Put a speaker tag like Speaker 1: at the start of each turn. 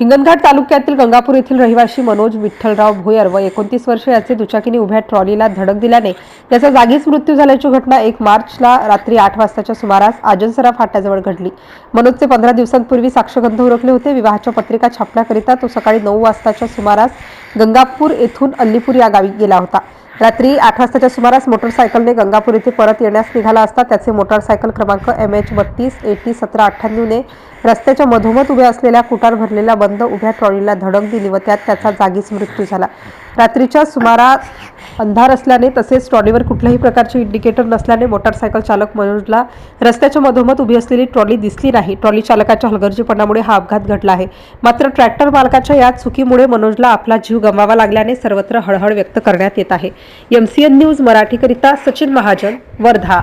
Speaker 1: हिंगणघाट तालुक्यातील गंगापूर येथील रहिवाशी मनोज विठ्ठलराव भोयर व एकोणतीस वर्ष याचे दुचाकीने उभ्या ट्रॉलीला धडक दिल्याने त्याचा जागीच मृत्यू झाल्याची घटना एक मार्चला रात्री आठ वाजताच्या सुमारास आजनसरा फाट्याजवळ घडली. मनोजचे पंधरा दिवसांपूर्वी साक्षगंध उरकले होते. विवाहाच्या पत्रिका छापण्याकरिता तो सकाळी नऊ वाजताच्या सुमारास गंगापूर येथून अल्लीपूर या गावी गेला होता. रात्री आठ वाजताच्या सुमारास मोटरसायकलने गंगापूर येथे परत येण्यास निघाला असता त्याचे मोटरसायकल क्रमांक एम एच बत्तीस एटी सतरा अठ्ठ्याण्णवने रस्त्याच्या मधोमध उभ्या असलेल्या कुटार भरलेल्या बंद उभ्या ट्रॉलीला धडक दिली व त्यात त्याचा जागीच मृत्यू झाला. रात्रीच्या सुमारास अंधार असल्याने तसेच ट्रॉलीवर कुठल्याही प्रकारचे इंडिकेटर नसल्याने मोटारसायकल चालक मनोजला रस्त्याच्या मधोमध उभी असलेली ट्रॉली दिसली नाही. ट्रॉली चालकाच्या हलगर्जीपणामुळे हा अपघात घडला आहे. मात्र ट्रॅक्टर मालकाच्या या चुकीमुळे मनोजला आपला जीव गमावा लागल्याने सर्वत्र हळहळ व्यक्त करण्यात येत आहे. एमसीएन न्यूज मराठीकरिता सचिन महाजन वर्धा.